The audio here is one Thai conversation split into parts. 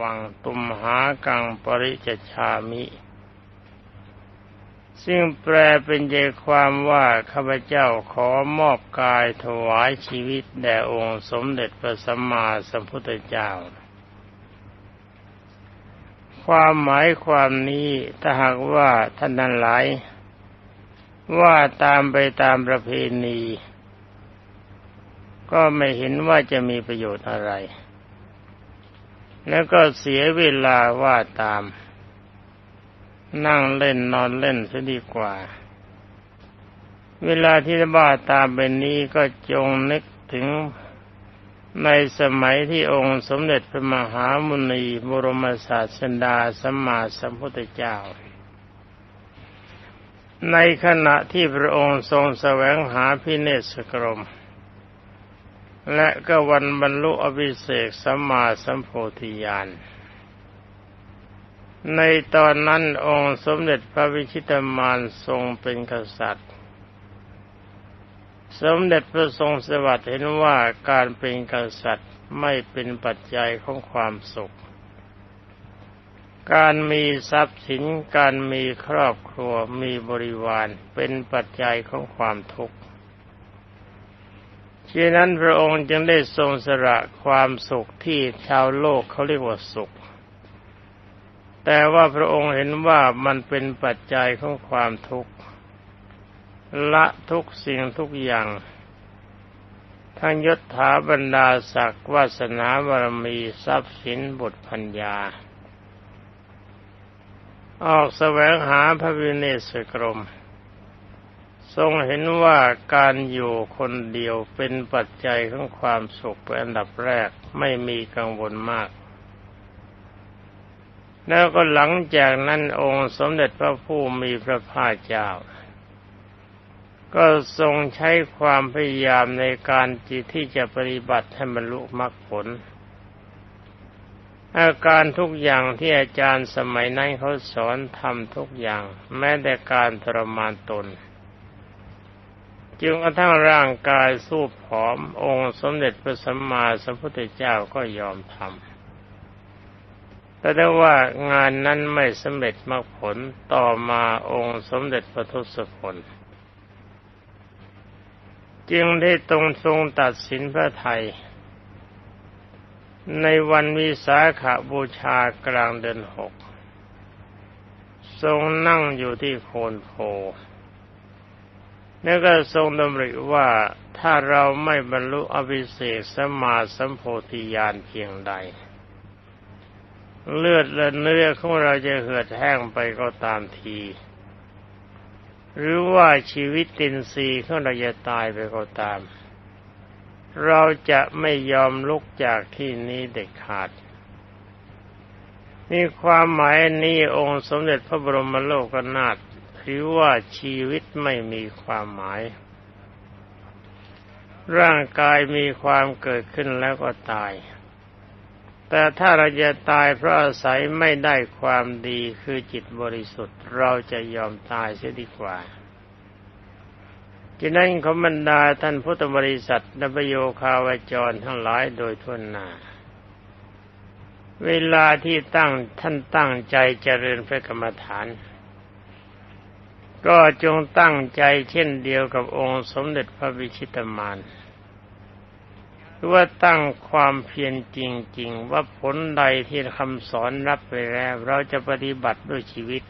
วังตุมหากังปริจชามิ ซึ่งแปลเป็นใจความว่าข้าพเจ้าขอมอบกายถวายชีวิตแด่องค์สมเด็จพระสัมมาสัมพุทธเจ้า ความหมายความนี้ถ้าหากว่าท่านนั้นหลาย ว่าตามไปตามประเพณี ก็ไม่เห็นว่าจะมีประโยชน์อะไร แล้วก็เสียเวลาว่าตาม นั่งเล่นนอนเล่นซะดีกว่า เวลาที่จะบ้าตามเป็นนี้ก็จงนึกถึงในสมัยที่องค์สมเด็จพระมหามุนีบรมศาสดาสัมมาสัมพุทธเจ้า ในขณะที่พระองค์ทรงแสวงหาพิเนศกรม และก็วันบรรลุอภิเศกสัมมาสัมโพธิญาณ ในตอนนั้นองค์สมเด็จพระวิชิตมารทรงเป็นกษัตริย์ สมเด็จพระทรงสวัสดิ์เห็นว่าการเป็นกษัตริย์ไม่เป็นปัจจัยของความสุข การมีทรัพย์สิน การมีครอบครัว มีบริวาร เป็นปัจจัยของความทุกข์ ฉะนั้นพระองค์จึงได้ทรงสละความสุขที่ชาวโลกเขาเรียกว่าสุข แต่ว่าพระองค์เห็นว่ามันเป็นปัจจัยของความทุกข์ ละทุกสิ่งทุกอย่าง ทั้งยศถาบรรดาศักดิ์วาสนาบารมีทรัพย์สินบุตรพัญญา ออกแสวงหาพระวิเนศกรม ทรงเห็นว่าการอยู่คนเดียวเป็นปัจจัยของความสุขเป็นอันดับแรกไม่มีกังวลมาก แล้วก็หลังจากนั้นองค์สมเด็จพระผู้มีพระภาคเจ้า ก็ทรงใช้ความพยายามในการจิตที่จะปฏิบัติให้บรรลุมรรคผล อาการทุกอย่างที่อาจารย์สมัยนั้นเขาสอนทำทุกอย่าง แม้แต่การทรมานตน จึงกระทั่งร่างกายสู้ผอม องค์สมเด็จพระสัมมาสัมพุทธเจ้าก็ยอมทำแต่ได้ว่างานนั้นไม่สำเร็จมรรคผลต่อมาองค์สมเด็จพระทศพลจึงได้ตรงทรงตัดสินพระไทย ในวันวิสาขบูชากลางเดือนหก ทรงนั่งอยู่ที่โคนโพ แล้วก็ทรงดำริว่าถ้าเราไม่บรรลุอภิเศษสมาสัมโพธิญาณเพียงใด เลือดและเนื้อของเราจะเหือดแห้งไปก็ตามที หรือว่าชีวิตตินทรีของเราจะตายไปก็ตาม เราจะไม่ยอมลุกจากที่นี้เด็ดขาดนี่ความหมายนี้องค์สมเด็จพระบรมโลกนาถ ถือว่าชีวิตไม่มีความหมาย ร่างกายมีความเกิดขึ้นแล้วก็ตาย แต่ถ้าเราจะตายเพราะอาศัยไม่ได้ความดีคือจิตบริสุทธิ์ เราจะยอมตายเสียดีกว่าฉะนั้นขบรรดาท่านพุทธบริษัทนบโยคาวจรทั้งหลายโดยทุนนาเวลาที่ตั้งท่านตั้งใจเจริญพระกรรมฐาน ก็จงตั้งใจเช่นเดียวกับองค์สมเด็จพระวิชิตมารว่าตั้งความเพียรจริง ๆ ว่าผลใดที่คำสอนรับไปแล้ว เราจะปฏิบัติด้วยชีวิต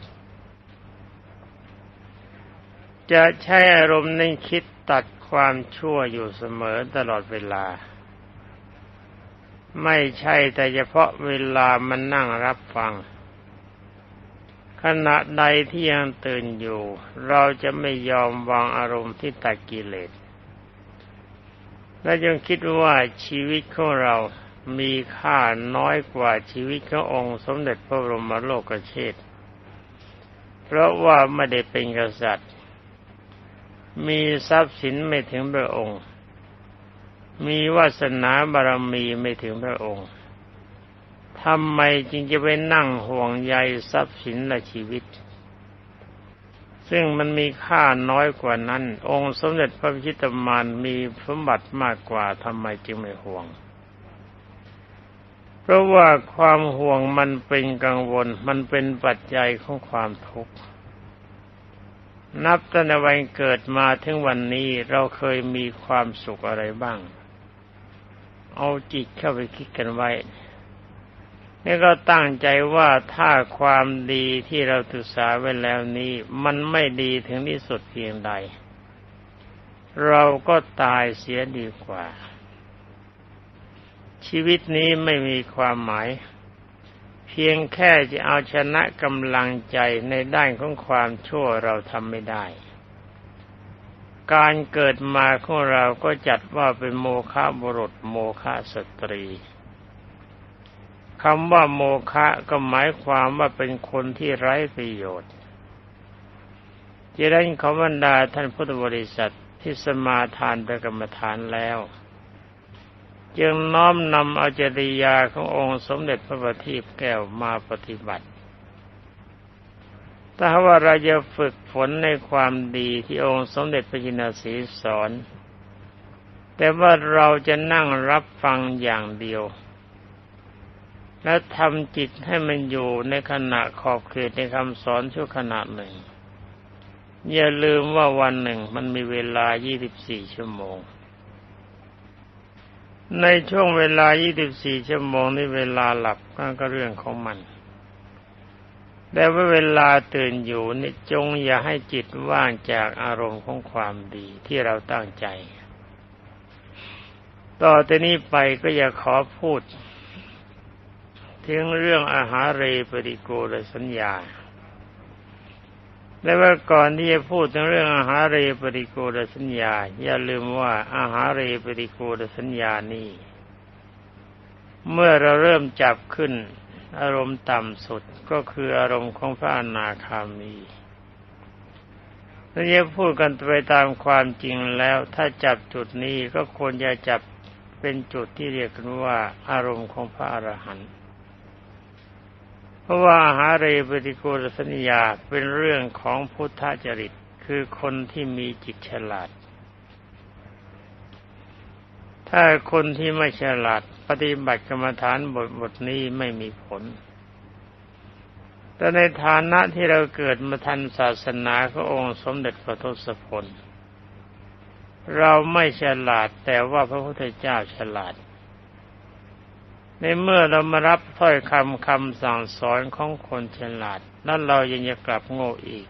จะใช้อารมณ์ในคิดตัดความชั่วอยู่เสมอตลอดเวลา ไม่ใช่แต่เฉพาะเวลามันนั่งรับฟัง ขณะใดที่ยังตื่นอยู่ เราจะไม่ยอมวางอารมณ์ที่ตัดกิเลส และยังคิดว่าชีวิตของเรามีค่าน้อยกว่าชีวิตขององค์สมเด็จพระบรมโลกเชษเพราะว่าไม่ได้เป็นกษัตริย์ มีทรัพย์สินไม่ถึงพระองค์ มีวาสนาบารมีไม่ถึงพระองค์ ทำไมจึงจะไปนั่งห่วงใยทรัพย์สินและชีวิต ซึ่งมันมีค่าน้อยกว่านั้น องค์สมเด็จพระพิชิตมารมีสมบัติมากกว่าทำไมจึงไม่ห่วง เพราะว่าความห่วงมันเป็นกังวล มันเป็นปัจจัยของความทุกข์นับตั้งแต่วันเกิดมาถึงวันนี้เราเคยมีความสุขอะไรบ้าง เอาจิตเข้าไปคิดกันไว้ นี่ก็ตั้งใจว่าถ้าความดีที่เราศึกษาไว้แล้วนี้ มันไม่ดีถึงที่สุดเพียงใด เราก็ตายเสียดีกว่า ชีวิตนี้ไม่มีความหมาย เพียงแค่จะเอาชนะกำลังใจในด้านของความชั่วเราทำไม่ได้ การเกิดมาของเราก็จัดว่าเป็นโมฆะบุรุษโมฆะสตรี คำว่าโมฆะก็หมายความว่าเป็นคนที่ไร้ประโยชน์จะได้ขอบรรดาท่านพุทธบริษัทที่สมาทานประกรรมฐานแล้ว จึงน้อมนำเอาจริยาขององค์สมเด็จพระบัณฑิตแก้วมาปฏิบัติ ถ้าว่าเราจะฝึกฝนในความดีที่องค์สมเด็จพระจินสีสอน แต่ว่าเราจะนั่งรับฟังอย่างเดียว และทำจิตให้มันอยู่ในขณะขอบเขตในคำสอนชั่วขณะหนึ่ง อย่าลืมว่าวันหนึ่งมันมีเวลา 24 ชั่วโมง ในช่วงเวลา 24 ชั่วโมงนี้เวลาหลับก็เรื่องของมัน แต่ว่าเวลาตื่นอยู่นี่จงอย่าให้จิตว่างจากอารมณ์ของความดีที่เราตั้งใจ ต่อจากนี้ไปก็อย่าขอพูด ถึงเรื่องอาหารเรปริโกลสัญญา และว่าก่อนที่จะพูดถึงเรื่องอาหารเรปริโกลสัญญา อย่าลืมว่าอาหารเรปริโกลสัญญานี้เมื่อเราเริ่มจับขึ้น อารมณ์ต่ำสุดก็คืออารมณ์ของพระอนาคามีถ้าจะพูดกันไปตามความจริงแล้ว ถ้าจับจุดนี้ก็ควรจะจับเป็นจุดที่เรียกกันว่า อารมณ์ของพระอรหันต์ เพราะว่าหาเรปฏิโกรสัญญาเป็นเรื่องของพุทธจริต คือคนที่มีจิตฉลาด ถ้าคนที่ไม่ฉลาด ปฏิบัติกรรมฐานบทบทนี้ไม่มีผล แต่ในฐานะที่เราเกิดมาทันศาสนาขององค์สมเด็จพระทศพลเราไม่ฉลาดแต่ว่าพระพุทธเจ้าฉลาด ในเมื่อเรามารับถ้อยคำคำสั่งสอนของคนฉลาด นั้นเรายังจะกลับโง่อีก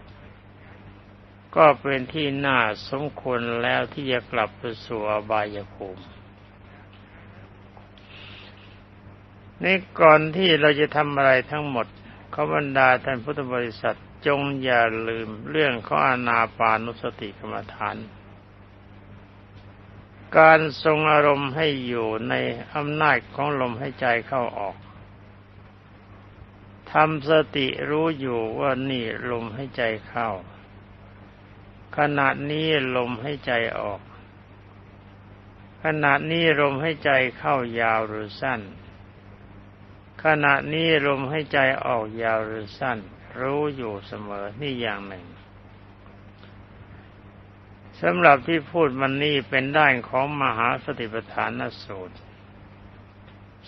ก็เป็นที่น่าสมควรแล้วที่จะกลับไปสู่อบายภูมินี่ก่อนที่เราจะทำอะไรทั้งหมดขบรรดาท่านพุทธบริษัทจงอย่าลืมเรื่องข้องอนาปานุสติกรรมฐาน การทรงอารมณ์ให้อยู่ในอำนาจของลมให้ใจเข้าออกทำสติรู้อยู่ว่านี่ลมให้ใจเข้า ขณะนี้ลมให้ใจออก ขณะนี้ลมให้ใจเข้ายาวหรือสั้น ขณะนี้ลมให้ใจออกยาวหรือสั้น รู้อยู่เสมอนี่อย่างหนึ่ง สำหรับที่พูดมันนี่เป็นด้านของมหาสติปัฏฐานสูตร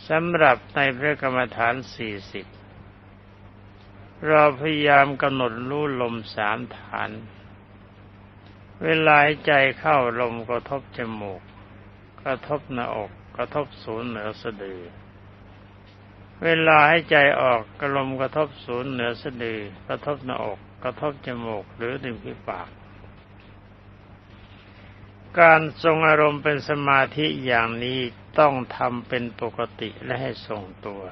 สำหรับในพระกรรมฐานสี่สิบเราพยายามกำหนดรู้ลมสามฐาน เวลาใจเข้าลมกระทบจมูก กระทบหน้าอก กระทบศูนย์เหนือสะดือ เวลาให้ใจออกกระลมกระทบศูนย์เหนือสะดือ กระทบหน้าอก กระทบจมูกหรือดึงพิปาก การทรงอารมณ์เป็นสมาธิอย่างนี้ต้องทำเป็นปกติและให้ทรงตัว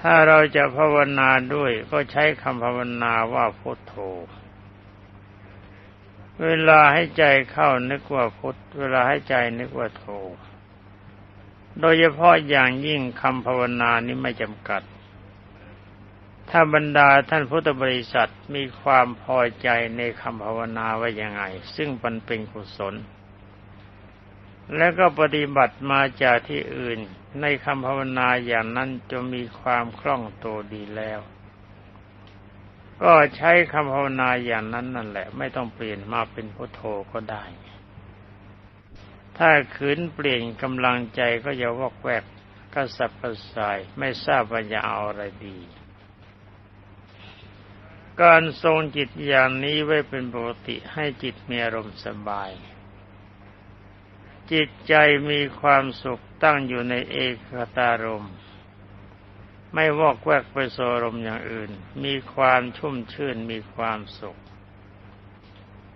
ถ้าเราจะภาวนาด้วยก็ใช้คำภาวนาว่าพุทโธ เวลาให้ใจเข้านึกว่าพุทเวลาให้ใจนึกว่าโธ โดยเฉพาะอย่างยิ่งคำภาวนานี้ไม่จำกัด ถ้าบรรดาท่านพุทธบริษัทมีความพอใจในคำภาวนาไว่ายังไง ซึ่งมันเป็นกุศล และก็ปฏิบัติมาจากที่อื่นในคำภาวนาอย่างนั้นจะมีความคล่องตัวดีแล้ว ก็ใช้คำภาวนาอย่างนั้นนั่นแหละ ไม่ต้องเปลี่ยนมาเป็นพุทโธก็ได้ ถ้าขืนเปลี่ยนกำลังใจก็จะวอกแวกกระสับกระส่ายไม่ทราบว่าจะเอาอะไรดี การทรงจิตอย่างนี้ไว้เป็นปกติให้จิตมีอารมณ์สบาย จิตใจมีความสุขตั้งอยู่ในเอกตารมณ์ไม่วอกแวกไปโสรมอย่างอื่น มีความชุ่มชื่นมีความสุข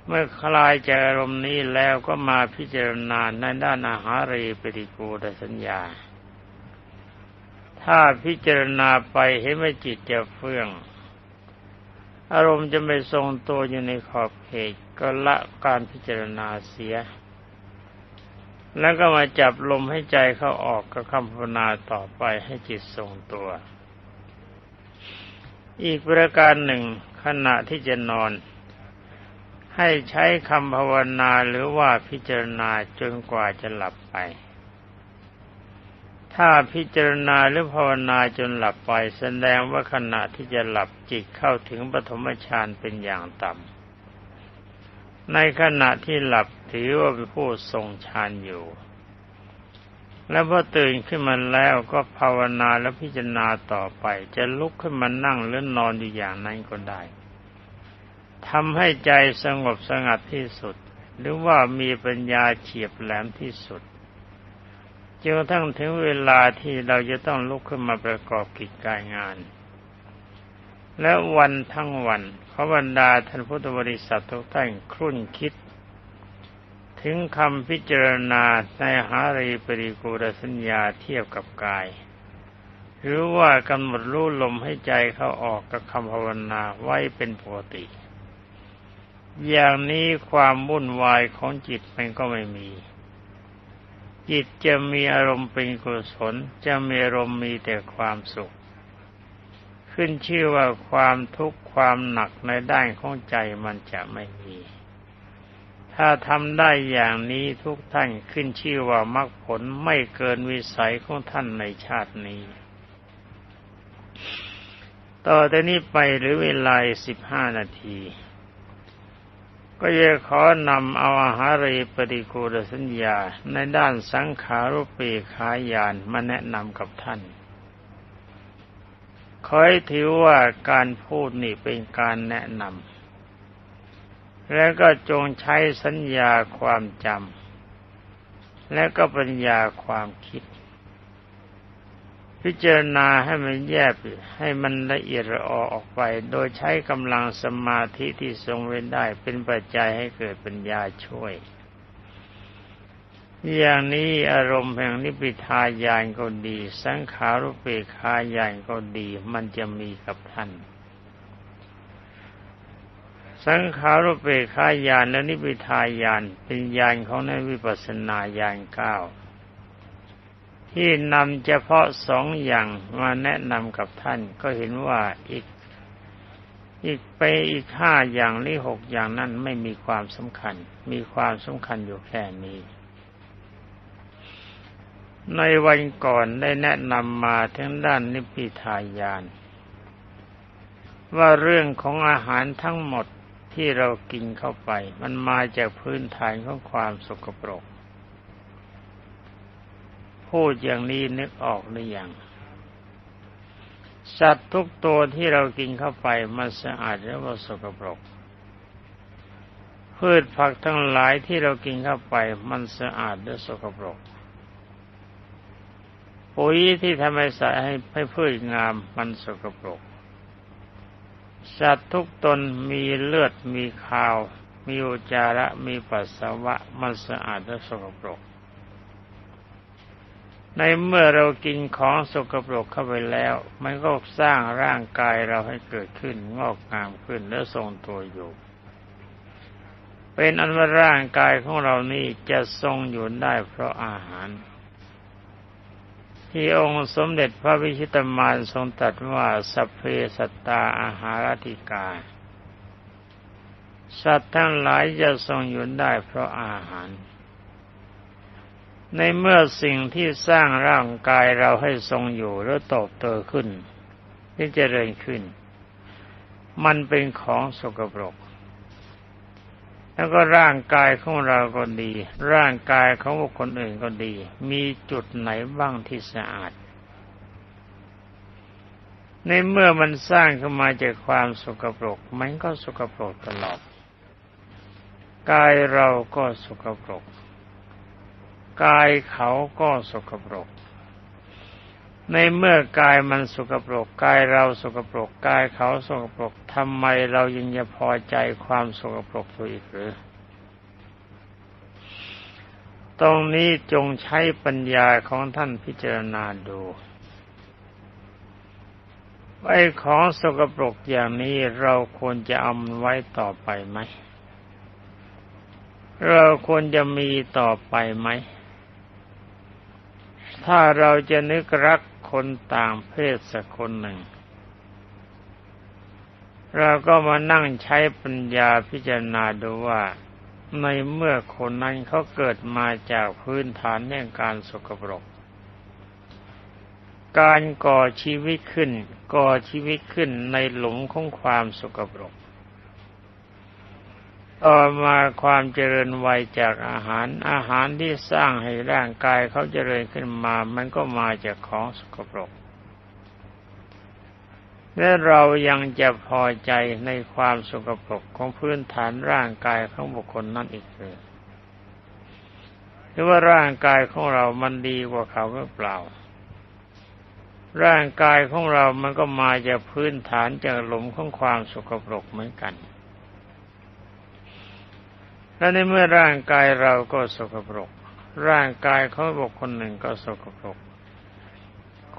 เมื่อคลายจากอารมณ์นี้แล้วก็มาพิจารณาในด้านอาหารีปฏิกูลสัญญา ถ้าพิจารณาไปเห็นว่าจิตจะเฟื่อง อารมณ์จะไม่ทรงตัวอยู่ในขอบเขตก็ละการพิจารณาเสีย แล้วก็มาจับลมให้ใจเข้าออกกับคำภาวนาต่อไปให้จิตทรงตัว อีกประการหนึ่งขณะที่จะนอน ให้ใช้คำภาวนาหรือว่าพิจารณาจนกว่าจะหลับไป ถ้าพิจารณาหรือภาวนาจนหลับไปแสดงว่าขณะที่จะหลับจิตเข้าถึงปฐมฌานเป็นอย่างต่ำในขณะที่หลับถือว่าเป็นผู้ทรงฌานอยู่ แล้วพอตื่นขึ้นมาแล้วก็ภาวนาและพิจารณาต่อไป จะลุกขึ้นมานั่งหรือนอนอยู่อย่างนั้นก็ได้ทำให้ใจสงบสงัดที่สุด หรือว่ามีปัญญาเฉียบแหลมที่สุด จนทั่งถึงเวลาที่เราจะต้องลุกขึ้นมาประกอบกิจการงาน และวันทั้งวันขบรรดาท่านพุทธบริษัททุกท่านครุ่นคิด ถึงคำพิจารณาในหารีปริกูรสัญญาเทียบกับกาย หรือว่ากำหนดรู้ลมให้ใจเขาออกกับคำภาวนาไว้เป็นปกติ อย่างนี้ความวุ่นวายของจิตมันก็ไม่มี จิตจะมีอารมณ์เป็นกุศลจะมีอารมณ์มีแต่ความสุข ขึ้นชื่อว่าความทุกข์ความหนักในด้านของใจมันจะไม่มี ถ้าทำได้อย่างนี้ทุกท่านขึ้นชื่อว่ามรรคผลไม่เกินวิสัยของท่านในชาตินี้ ต่อแต่นี้ไปหรือเวลาสิบห้านาที ก็จะขอนำเอาอาหารีปฏิกูลสัญญา ในด้านสังขารุปีขายานมาแนะนำกับท่านขอให้ถือว่าการพูดนี่เป็นการแนะนำ และก็จงใช้สัญญาความจำ และก็ปัญญาความคิด พิจารณาให้มันแยบให้มันละเอียดละออออกไป โดยใช้กำลังสมาธิที่ทรงเว้นได้เป็นปัจจัยให้เกิดปัญญาช่วย อย่างนี้อารมณ์แห่งนิพพิทายานก็ดี สังขารุเปคายานก็ดี มันจะมีกับท่านสังขารุเปคายานและนิพพิทายานเป็นญาณของในวิปัสสนาญาณเก้า ที่นำเฉพาะสองอย่างมาแนะนำกับท่านก็เห็นว่าอีก อีกไปอีกห้าอย่างหรือหกอย่างนั้นไม่มีความสำคัญ มีความสำคัญอยู่แค่นี้ ในวันก่อนได้แนะนำมาทั้งด้านนิพพิทายาน ว่าเรื่องของอาหารทั้งหมดที่เรากินเข้าไป มันมาจากพื้นฐานของความสกปรก พูดอย่างนี้นึกออกหรือยัง สัตว์ทุกตัวที่เรากินเข้าไปมันสะอาดหรือว่าสกปรก พืชผักทั้งหลายที่เรากินเข้าไปมันสะอาดหรือสกปรก ปุ๋ยที่ทำให้ใส่ให้ให้พืชงามมันสกปรก สัตว์ทุกตนมีเลือดมีขาว มีอุจจาระมีปัสสาวะมันสะอาดหรือสกปรก ในเมื่อเรากินของสกปรกเข้าไปแล้ว มันก็สร้างร่างกายเราให้เกิดขึ้นงอกงามขึ้นและทรงตัวอยู่ เป็นอันว่าร่างกายของเรานี่จะทรงอยู่ได้เพราะอาหาร ที่องค์สมเด็จพระวิชิตมารทรงตรัสว่าสัพเพสัตตาอาหารติกาสัตว์ทั้งหลายจะทรงอยู่ได้เพราะอาหาร ในเมื่อสิ่งที่สร้างร่างกายเราให้ทรงอยู่แล้วโตโตขึ้นที่เจริญขึ้น มันเป็นของสกปรก แล้วก็ร่างกายของเราก็ดี ร่างกายของบุคคลอื่นก็ดี มีจุดไหนบ้างที่สะอาด ในเมื่อมันสร้างขึ้นมาจากความสกปรก มันก็สกปรกตลอด กายเราก็สกปรก กายเขาก็สกปรก ในเมื่อกายมันสกปรก กายเราสกปรก กายเขาสกปรกทำไมเรายังจะพอใจความสกปรกตัวอีกหรือตรงนี้จงใช้ปัญญาของท่านพิจารณาดูไอ้ของสกปรกอย่างนี้เราควรจะเอามันไว้ต่อไปไหม เราควรจะมีต่อไปไหม ถ้าเราจะนึกรักคนต่างเพศสักคนหนึ่ง เราก็มานั่งใช้ปัญญาพิจารณาดูว่าในเมื่อคนนั้นเขาเกิดมาจากพื้นฐานแห่งการสกปรก การก่อชีวิตขึ้น ก่อชีวิตขึ้นในหลุมของความสกปรก ต่อมาความเจริญวัยจากอาหาร อาหารที่สร้างให้ร่างกายเขาเจริญขึ้นมา มันก็มาจากของสกปรก และเรายังจะพอใจในความสกปรกของพื้นฐานร่างกายของบุคคลนั่นอีกหรือหรือว่าร่างกายของเรามันดีกว่าเขาหรือเปล่า ร่างกายของเรามันก็มาจากพื้นฐานจากหลุมของความสกปรกเหมือนกัน และในเมื่อร่างกายเราก็สกปรก ร่างกายของบุคคลหนึ่งก็สกปรก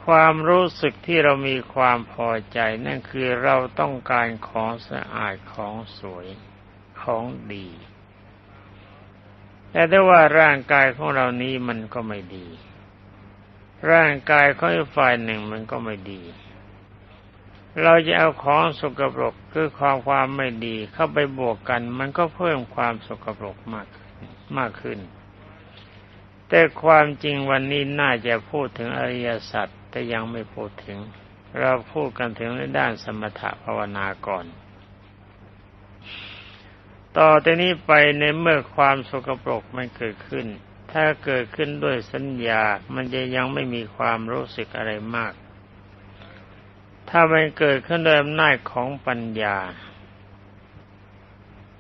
ความรู้สึกที่เรามีความพอใจนั่นคือเราต้องการของสะอาดของสวยของดี แต่ถ้ว่าร่างกายของเรานี้มันก็ไม่ดี ร่างกายของฝ่ายหนึ่งมันก็ไม่ดี เราจะเอาของสกปรกคือความความไม่ดีเข้าไปบวกกัน มันก็เพิ่มความสกปรกมากมากขึ้น แต่ความจริงวันนี้น่าจะพูดถึงอริยสัจแต่ยังไม่พูดถึง เราพูดกันถึงในด้านสมถภาวนาก่อน ต่อจากนี้ไปในเมื่อความสกปรกมันเกิดขึ้น ถ้าเกิดขึ้นด้วยสัญญา มันจะยังไม่มีความรู้สึกอะไรมาก ถ้ามันเกิดขึ้นโดยอำนาจของปัญญา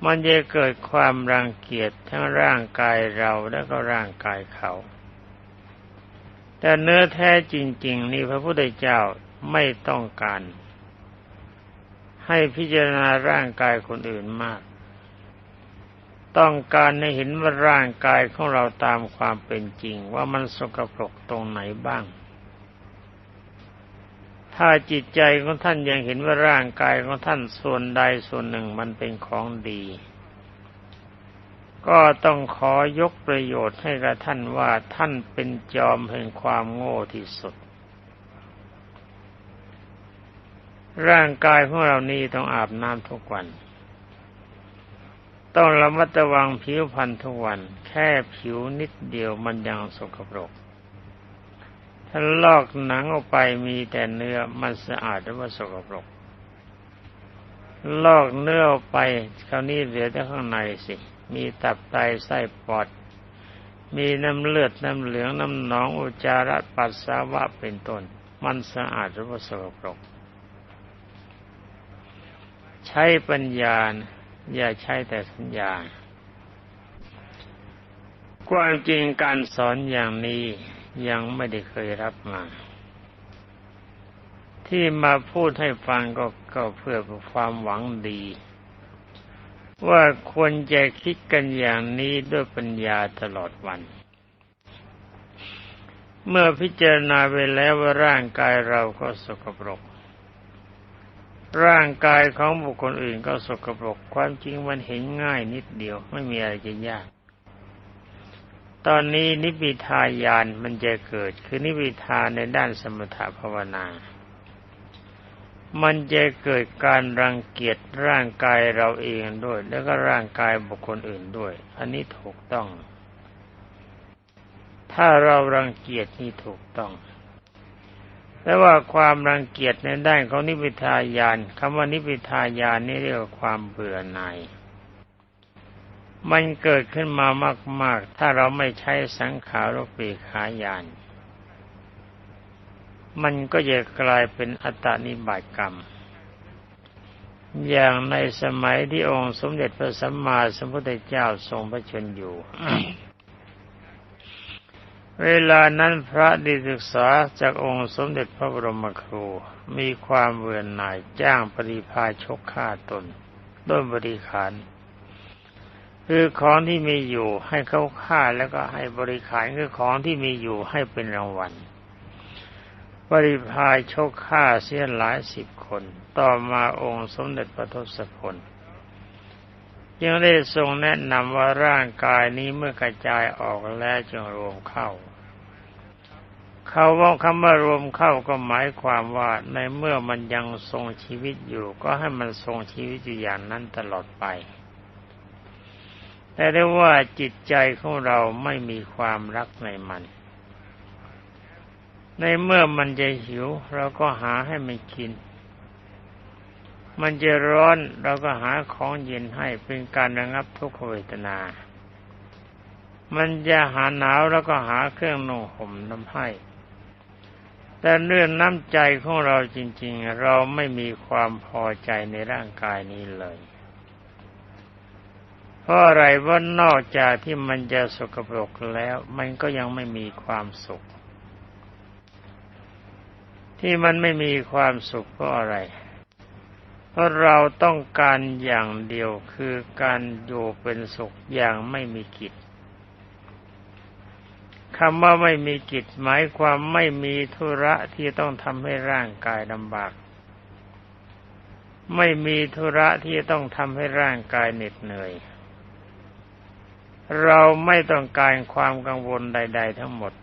มันจะเกิดความรังเกียจทั้งร่างกายเราและก็ร่างกายเขา แต่เนื้อแท้จริง ๆ นี่พระพุทธเจ้าไม่ต้องการ ให้พิจารณาร่างกายคนอื่นมาก ต้องการให้เห็นว่าร่างกายของเราตามความเป็นจริง ว่ามันสกปรกตรงไหนบ้าง ถ้าจิตใจของท่านยังเห็นว่าร่างกายของท่านส่วนใดส่วนหนึ่งมันเป็นของดี ก็ต้องขอยกประโยชน์ให้กับท่านว่าท่านเป็นจอมแห่งความโง่ที่สุด ร่างกายของเรานี้ต้องอาบน้ำทุกวัน ต้องระมัดระวังผิวพรรณทุกวัน แค่ผิวนิดเดียวมันยังสกปรก ถ้าลอกหนังออกไปมีแต่เนื้อมันสะอาดหรือว่าสกปรก ลอกเนื้อออกไปคราวนี้เหลือแต่ข้างในสิ มีตับไตไส้ปอด มีน้ำเลือดน้ำเหลืองน้ำหนองอุจจาระปัสสาวะเป็นต้น มันสะอาดหรือว่าสกปรก ใช้ปัญญาอย่าใช้แต่สัญญา ความจริงการสอนอย่างนี้ ยังไม่ได้เคยรับมา ที่มาพูดให้ฟังก็ก็เพื่อความหวังดี ว่าควรจะคิดกันอย่างนี้ด้วยปัญญาตลอดวัน เมื่อพิจารณาไปแล้วว่าร่างกายเราก็สกปรก ร่างกายของบุคคลอื่นก็สกปรก ความจริงมันเห็นง่ายนิดเดียวไม่มีอะไรจะยาก ตอนนี้นิพพิทายานมันจะเกิด คือนิพพิทาในด้านสมถภาวนา มันจะเกิดการรังเกียจร่างกายเราเองด้วย แล้วก็ร่างกายบุคคลอื่นด้วย อันนี้ถูกต้อง ถ้าเรารังเกียจนี่ถูกต้องแต่ว่าความรังเกียจในด้านของนิพิทายานคำว่านิพิทายานนี่เรียกว่าความเบื่อหน่าย มันเกิดขึ้นมามาก ๆ ถ้าเราไม่ใช้สังขารปีขายานมันก็จะกลายเป็นอัตานิบาตกรรม อย่างในสมัยที่องค์สมเด็จพระสัมมาสัมพุทธเจ้าทรงพระชนอยู่ เวลานั้นพระดิศึกษาจากองค์สมเด็จพระบรมครู มีความเบื่อหน่ายจ้างปริพาชกฆ่าตน ด้วยบริขาร คือของที่มีอยู่ให้เขาฆ่าแล้วก็ให้บริขารคือของที่มีอยู่ให้เป็นรางวัลบริพายชกฆ่าเสียหลายสิบคน ต่อมาองค์สมเด็จพระทศพลยังได้ทรงแนะนำว่าร่างกายนี้เมื่อกระจายออกแล้วจึงรวมเข้าเขาว่าคำว่ารวมเข้าก็หมายความว่าในเมื่อมันยังทรงชีวิตอยู่ ก็ให้มันทรงชีวิตอยู่อย่างนั้นตลอดไป แต่ได้ว่าจิตใจของเราไม่มีความรักในมัน ในเมื่อมันจะหิว เราก็หาให้มันกิน มันจะร้อนเราก็หาของเย็นให้เป็นการระงับทุกขเวทนา มันจะหาหนาวแล้วก็หาเครื่องนุ่งห่มน้ำให้ แต่เรื่องน้ำใจของเราจริง ๆ เราไม่มีความพอใจในร่างกายนี้เลย เพราะอะไรว่านอกจากที่มันจะสกปรกแล้ว มันก็ยังไม่มีความสุข ที่มันไม่มีความสุขเพราะอะไร เพราะเราต้องการอย่างเดียวคือการอยู่เป็นสุขอย่างไม่มีกิจคำว่าไม่มีกิจหมายความไม่มีธุระที่ต้องทำให้ร่างกายลำบาก ไม่มีธุระที่ต้องทำให้ร่างกายเหน็ดเหนื่อย เราไม่ต้องการความกังวลใด ๆ ทั้งหมด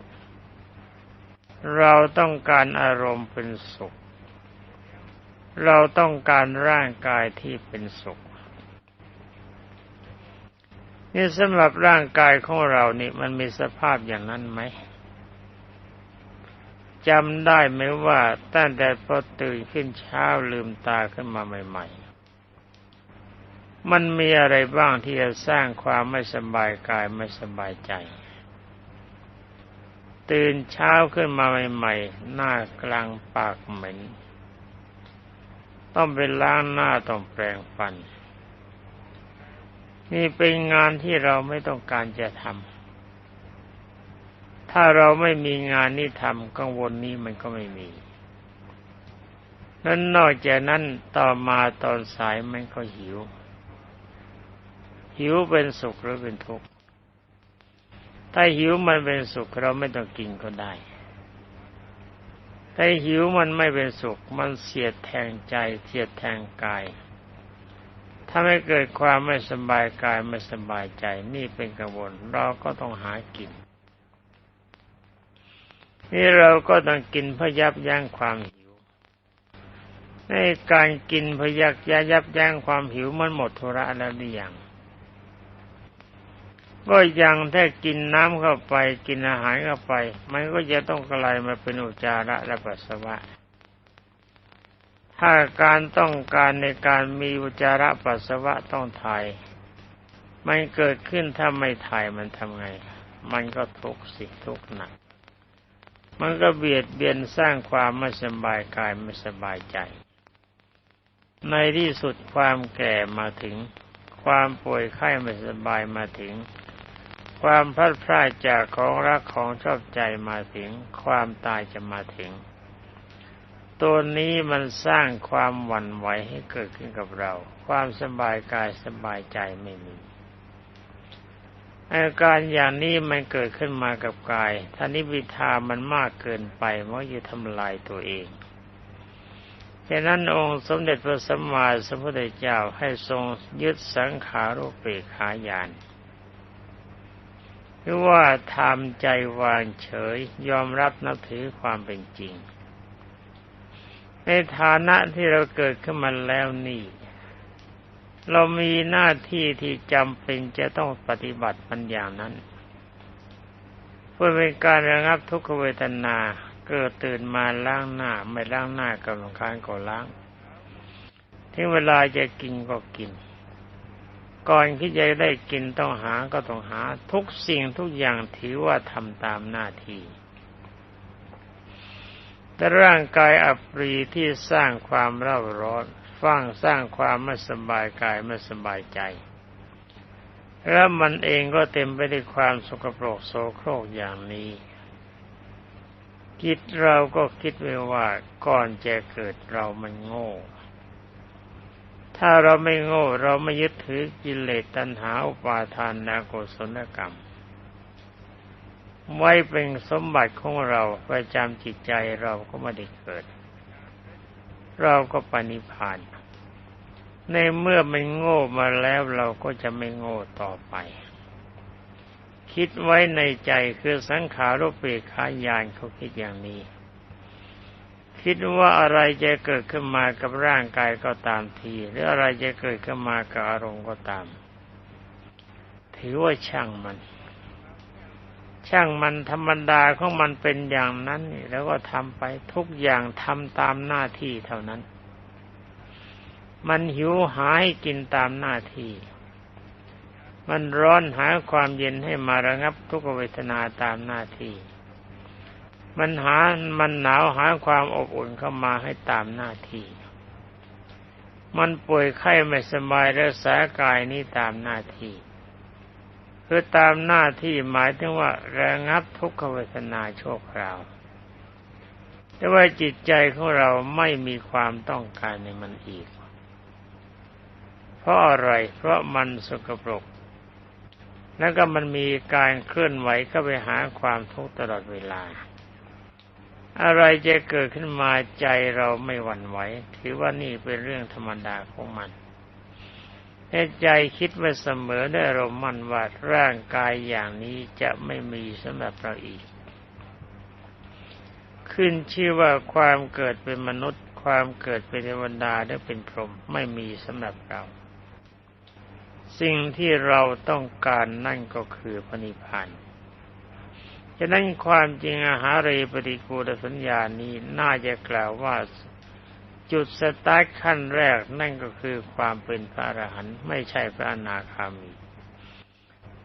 เราต้องการอารมณ์เป็นสุข เราต้องการร่างกายที่เป็นสุข นี่สำหรับร่างกายของเรานี่มันมีสภาพอย่างนั้นไหมจำได้ไหมว่าตั้งแต่พอตื่นขึ้นเช้าลืมตาขึ้นมาใหม่ ๆ มันมีอะไรบ้างที่จะสร้างความไม่สบายกายไม่สบายใจ ตื่นเช้าขึ้นมาใหม่ๆ หน้ากลางปากเหม็น ต้องไปล้างหน้าต้องแปรงฟัน นี่เป็นงานที่เราไม่ต้องการจะทำ ถ้าเราไม่มีงานนี้ทำกังวลนี้มันก็ไม่มี นั้นนอกจากนั้นต่อมาตอนสายมันก็หิว หิวเป็นสุขหรือเป็นทุกข์ถ้าหิวมันเป็นสุขเราไม่ต้องกินก็ได้ถ้าหิวมันไม่เป็นสุข มันเสียดแทงใจ เสียดแทงกายถ้าไม่เกิดความไม่สบายกายไม่สบายใจนี่เป็นกังวลเราก็ต้องหากิน นี่เราก็ต้องกินเพื่อยับยั้งความหิว ในการกินเพื่อยักยับยั้งความหิวมันหมดธุระแล้วหรือยัง ก็ยังถ้ากินน้ำเข้าไปกินอาหารเข้าไป มันก็จะต้องกลายมาเป็นอุจาระและปัสสาวะ ถ้าการต้องการในการมีอุจจาระปัสสาวะต้องถ่าย มันเกิดขึ้นถ้าไม่ถ่ายมันทำไง มันก็ทุกข์สิทุกข์หนัก มันก็เบียดเบียนสร้างความไม่สบายกายไม่สบายใจ ในที่สุดความแก่มาถึง ความป่วยไข้ไม่สบายมาถึง ความพลัดพรากจากของรักของชอบใจมาถึง ความตายจะมาถึง ตัวนี้มันสร้างความหวั่นไหวให้เกิดขึ้นกับเรา ความสบายกายสบายใจไม่มีอาการอย่างนี้มันเกิดขึ้นมากับกายท่านิวิทามันมากเกินไปมันจะทำลายตัวเองฉะนั้นองค์สมเด็จพระสัมมาสัมพุทธเจ้าให้ทรงยึดสังขารุปเปกขายาน รือว่าทำใจวางเฉย ยอมรับนับถือความเป็นจริง ในฐานะที่เราเกิดขึ้นมาแล้วนี่ เรามีหน้าที่ที่จำเป็นจะต้องปฏิบัติมันอย่างนั้น เพื่อเป็นการระงับทุกขเวทนา เกิดตื่นมาล้างหน้า ไม่ล้างหน้ากำลังคานก็ล้างถึงเวลาจะกินก็กิน ก่อนที่จะได้กินต้องหาก็ต้องหา ทุกสิ่งทุกอย่างถือว่าทำตามหน้าที่แต่ร่างกายอัปรีที่สร้างความเร่าร้อนฟังสร้างความไม่สบายกายไม่สบายใจ แล้วมันเองก็เต็มไปด้วยความสกปรกโสโครกอย่างนี้คิดเราก็คิดไว้ว่าก่อนจะเกิดเรามันโง่ ถ้าเราไม่โง่เราไม่ยึดถือกิเลสตัณหาอุปาทานนาโกศลกรรม ไว้เป็นสมบัติของเราประจำจิตใจเราก็ไม่ได้เกิด เราก็ปณิพาน ในเมื่อมันโง่มาแล้วเราก็จะไม่โง่ต่อไป คิดไว้ในใจคือสังขารุปเปขายานเขาคิดอย่างนี้ คิดว่าอะไรจะเกิดขึ้นมากับร่างกายก็ตามที หรืออะไรจะเกิดขึ้นมากับอารมณ์ก็ตาม ถือว่าช่างมัน ช่างมันธรรมดาของมันเป็นอย่างนั้นแล้วก็ทำไปทุกอย่างทำตามหน้าที่เท่านั้น มันหิวหาให้กินตามหน้าที่ มันร้อนหาความเย็นให้มาระงับทุกเวทนาตามหน้าที่ มันหามันหนาวหาความอบอุ่นเข้ามาให้ตามหน้าที่ มันป่วยไข้ไม่สบายรักษากายนี้ตามหน้าที่คือตามหน้าที่หมายถึงว่าระงับทุกขเวทนาโชคราว แต่ว่าจิตใจของเราไม่มีความต้องการในมันอีก เพราะอะไร เพราะมันสกปรก แล้วก็มันมีการเคลื่อนไหวก็ไปหาความทุกข์ตลอดเวลา อะไรจะเกิดขึ้นมาใจเราไม่หวั่นไหว ถือว่านี่เป็นเรื่องธรรมดาของมันแต่ใจคิดไว้เสมอได้เรมมันว่าร่างกายอย่างนี้จะไม่มีสำหรับเราอีก ขึ้นชื่อว่าความเกิดเป็นมนุษย์ ความเกิดเป็นเทวดาและเป็นพรหมไม่มีสำหรับเรา สิ่งที่เราต้องการนั่นก็คือพระนิพพาน ฉะนั้นความจริงอาหารเรปฏิกูลสัญญานี้น่าจะกล่าวว่าจุดสตาร์ทขั้นแรกนั่นก็คือความเป็นพระอรหันต์ไม่ใช่พระอนาคามี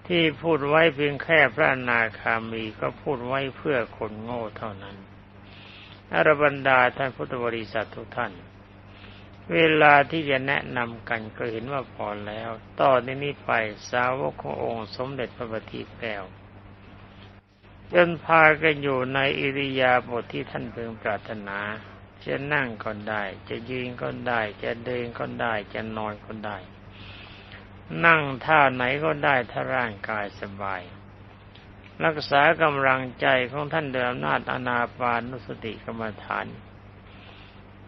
ที่พูดไว้เพียงแค่พระอนาคามีก็พูดไว้เพื่อคนโง่เท่านั้นอรบรรดาท่านพุทธบริษัททุกท่าน เวลาที่จะแนะนำกันก็เห็นว่าพอแล้ว ต่อในนี้ไปสาวกขององค์สมเด็จพระบัณฑิตแก้ว จนพากันอยู่ในอิริยาบถทที่ท่านเพึงปรารถนาจะนั่งก็ได้ จะยืนก็ได้ จะเดินก็ได้ จะนอนก็ได้ นั่งท่าไหนก็ได้ถ้าร่างกายสบาย รักษากำลังใจของท่านเดิมนาจอนาปานุสติกรรมฐาน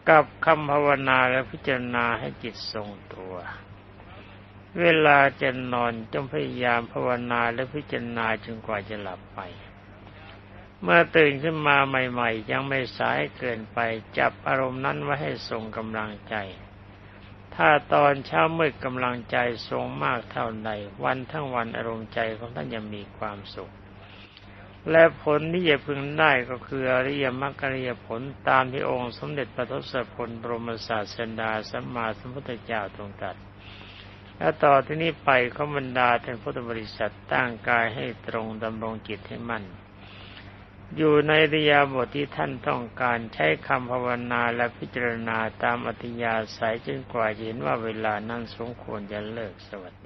กับคำภาวนาและพิจารณาให้จิตทรงตัว เวลาจะนอนจงพยายามภาวนาและพิจารณาจนกว่าจะหลับไป เมื่อตื่นขึ้นมาใหม่ ๆ ยังไม่สายเกินไปจับอารมณ์นั้นไว้ให้ทรงกำลังใจ ถ้าตอนเช้ามืดกำลังใจทรงมากเท่าใดวันทั้งวันอารมณ์ใจของท่านยังมีความสุข และผลที่จะพึงได้ก็คืออริยมรรคอริยผลตามที่องค์สมเด็จพระทศพลบรมศาสดาสัมมาสัมพุทธเจ้าทรงตรัสและต่อที่นี้ไปขบรรดาท่านพุทธบริษัทตั้งกายให้ตรงดำรงจิตให้มั่น อยู่ในริยาบทที่ท่านต้องการใช้คำภาวนาและพิจารณาตามอัธยาศัยจนกว่าเห็นว่าเวลานั้นสมควรจะเลิกสวัสดี